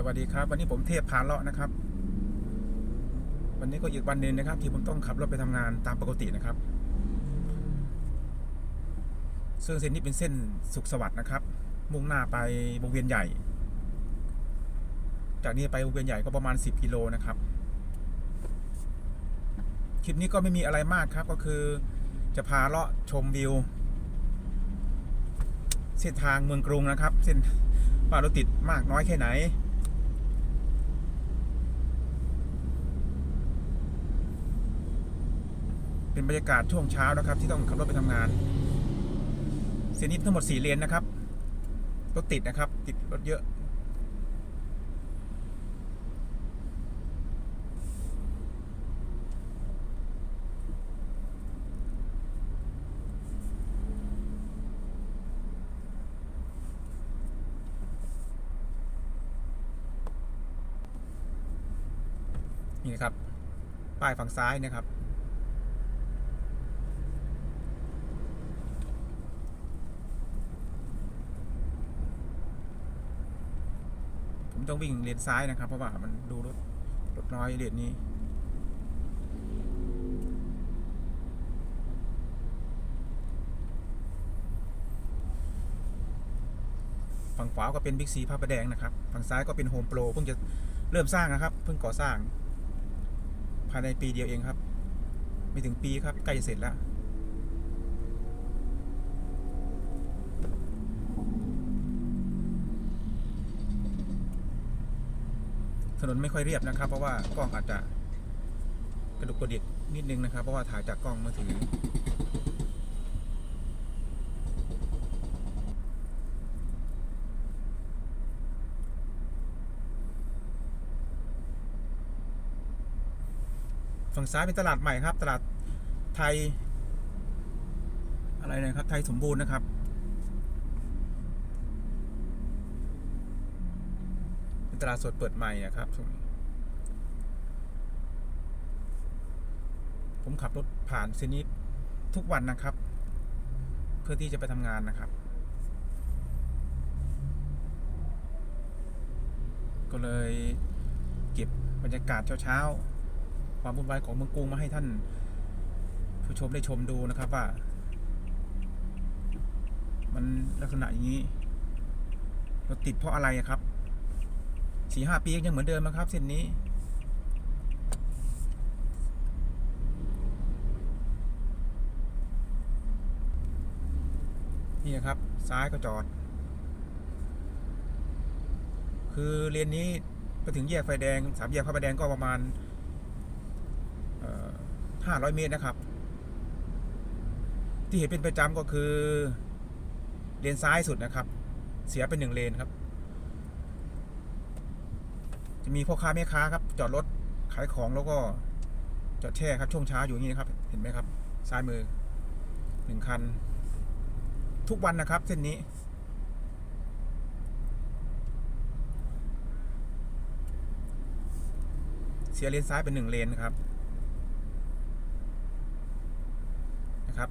สวัสดีครับ วันนี้ผมเทพพาเลาะนะครับ วันนี้ก็อีกวันหนึ่งนะครับ ที่ผมต้องขับรถไปทำงานตามปกตินะครับ ซึ่งเส้นนี้เป็นเส้นสุขสวัสดิ์นะครับ มุ่งหน้าไปวงเวียนใหญ่ จากนี้ไปวงเวียนใหญ่ก็ประมาณ 10กิโลนะครับคลิปนี้ก็ไม่มีอะไรมากครับ ก็คือ จะพาเลาะชมวิว เส้นทางเมืองกรุงนะครับ เส้นว่ารถติดมากน้อยแค่ไหน เป็นบรรยากาศช่วงเช้านะครับ ที่ต้องขับรถไปทำงาน เส้นนี้ทั้งหมดสี่เลนนะครับ รถติดนะครับ ติดรถเยอะ นี่นะครับ ป้ายฝั่งซ้ายนะครับ ต้องวิ่งเลนซ้ายนะครับ เพราะว่ามันดูรถรถน้อยเลนนี้ ฝั่งขวาก็เป็นบิ๊กซีพระประแดงนะครับ ฝั่งซ้ายก็เป็นโฮมโปรเพิ่งจะเริ่มสร้างนะครับ เพิ่งก่อสร้าง ภายในปีเดียวเองครับ ไม่ถึงปีครับใกล้จะเสร็จแล้ว ถนนไม่ค่อยเรียบนะครับ เพราะว่ากล้องอาจจะกระดุกกระดิกนิดนึงนะครับ เพราะว่าถ่ายจากกล้องมือถือฝั่งซ้ายเป็นตลาดใหม่ครับ ตลาดไทย อะไรนะครับ ไทยสมบูรณ์นะครับ เป็น ตลาดสดเปิดใหม่นะครับช่วงนี้ผมขับรถผ่านเส้นนี้ทุกวันนะครับ เพื่อที่จะไปทำงานนะครับ ก็เลยเก็บบรรยากาศเช้าๆ ความวุ่นวายของเมืองกรุงมาให้ท่าน ผู้ชมได้ชมดูนะครับว่า มันลักษณะอย่างนี้รถติดเพราะอะไรครับ สี่ห้าปียังเหมือนเดิมนะครับเส้นนี้ นี่นะครับ ซ้ายก็จอด คือเลนนี้ไปถึงแยกไฟแดงสามแยกพระประแดงก็ประมาณห้าร้อยเมตรนะครับ ที่เห็นเป็นประจำก็คือเลนซ้ายสุดนะครับ เสียเป็นหนึ่งเลนครับ จะมีพ่อค้าแม่ค้าครับ จอดรถขายของแล้วก็จอดแช่ครับช่วงเช้าอยู่อย่างนี้นะครับ เห็นไหมครับ ซ้ายมือหนึ่งคัน ทุกวันนะครับ เส้นนี้ เสียเลนซ้ายเป็นหนึ่งเลนครับนะครับ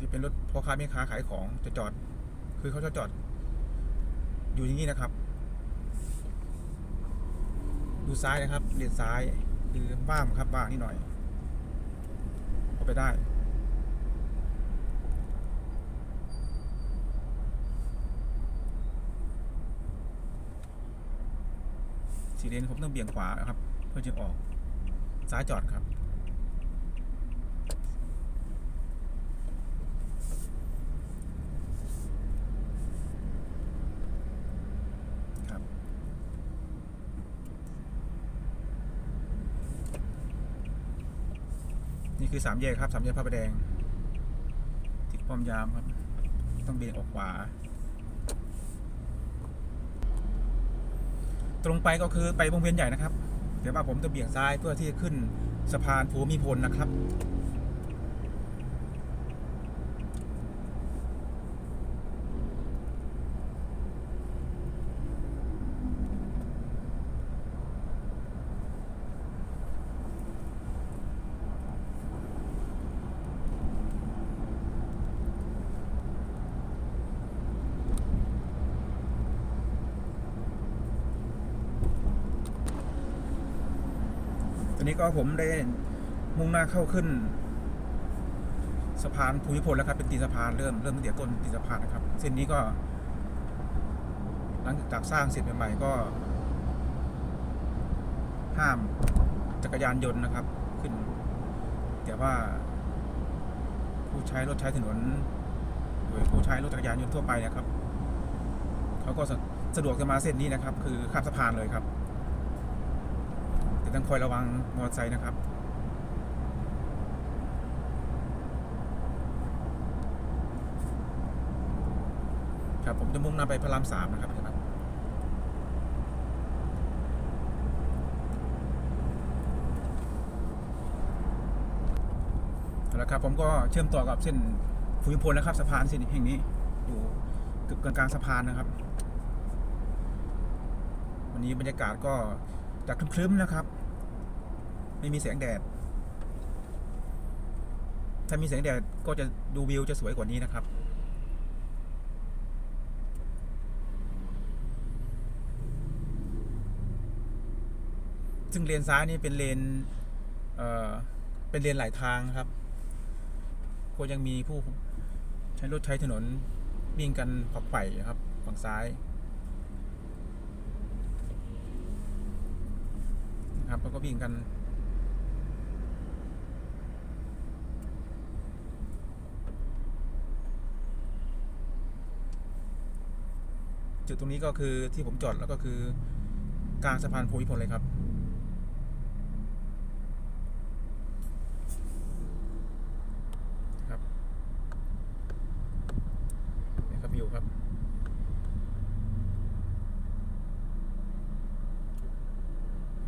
จะเป็นรถพ่อค้าแม่ค้าขายของจะจอด คือเขาจะจอด อยู่อย่างนี้นะครับ ดูซ้ายนะครับเลนซ้ายคือบ้างครับบ้างนิดหน่อยเข้าไปได้สีเลนผมต้องเบี่ยงขวาครับ เพื่อจะออกซ้ายจอดครับ นี่คือสามแยกครับสามแยกพระประแดง ติดป้อมยามครับ ต้องเบี่ยงออกขวา ตรงไปก็คือไปวงเวียนใหญ่นะครับ เดี๋ยวว่าผมจะเบี่ยงซ้ายเพื่อที่จะขึ้นสะพานภูมิพลนะครับ อนนี้ก็ผมได้มุ่งหน้าเข้าขึ้น สะพานภูมิพลแล้วครับเป็นตีนสะพานเริ่มเริ่มตั้งแต่ต้นตีนสะพานนะครับ เส้นนี้ก็ หลังจากสร้างเสร็จใหม่ๆก็ ห้ามจักรยานยนต์นะครับ ขึ้น แต่ว่า ผู้ใช้รถใช้ถนนโดยผู้ใช้รถจักรยานยนต์ทั่วไปนะครับเขาก็สะดวกจะมาเส้นนี้นะครับ คือข้ามสะพานเลยครับ ต้องคอยระวังมอเตอร์ไซค์นะครับครับผมจะมุ่งหน้าไปพระรามสามนะครับครับแล้วครับผมก็เชื่อมต่อกับเส้นภูมิพลนะครับสะพานเส้นแห่งนี้ อยู่เกือบกลางสะพานนะครับ วันนี้บรรยากาศก็จะครึ้มๆนะครับ ไม่มีแสงแดด ถ้ามีแสงแดดก็จะดูวิวจะสวยกว่านี้นะครับซึ่งเลนซ้ายนี่เป็นเลนเอ่อเป็นเลนหลายทางครับก็ยังมีผู้ใช้รถใช้ถนนวิ่งกันฝักไฝ่ครับฝั่งซ้ายนะครับแล้วก็วิ่งกัน จุดตรงนี้ก็คือที่ผมจอดแล้วก็คือกลางสะพานภูมิพลเลยครับนี่ครับวิวครับ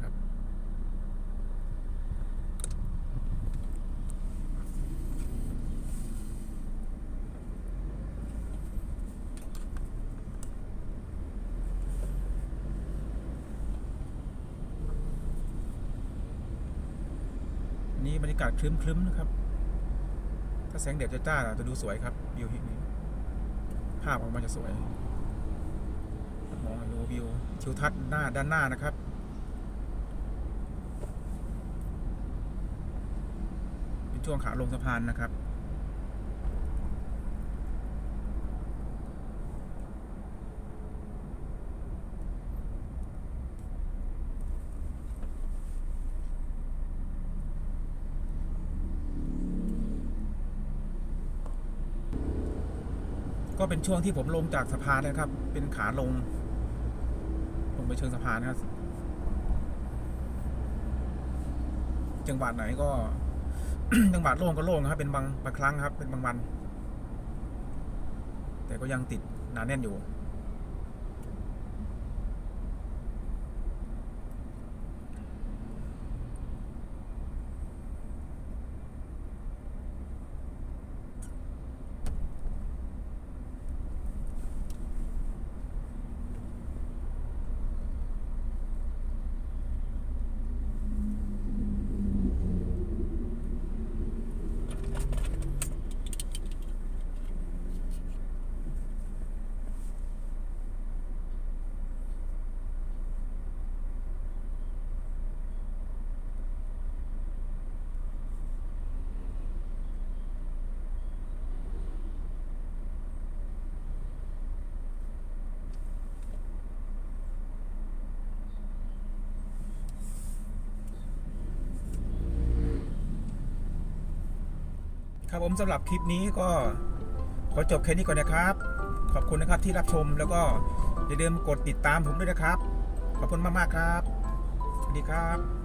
ครับ อั นนี้บรรยากาศคลึ้มๆนะครับ ถ้าแสงแดดจ้าๆจะดูสวยครับวิวที่นี้ภาพออกมาจะสวยมองดูวิวทิวทัศน์หน้าด้านหน้านะครับเป็นช่วงขาลงสะพานนะครับ ก็เป็นช่วงที่ผมลงจากสะพานนะครับ เป็นขาลง ลงไปเชิงสะพานครับ จังหวัดไหนก็ จังหวัดโล่งก็โล่งนะครับ เป็นบางบางครั้งครับ เป็นบางวัน แต่ก็ยังติดหนาแน่นอยู่ ครับผมสำหรับคลิปนี้ก็ขอจบแค่นี้ก่อนนะครับ ขอบคุณนะครับที่รับชมแล้วก็อย่าลืมกดติดตามผมด้วยนะครับ ขอบคุณมากๆครับสวัสดีครับ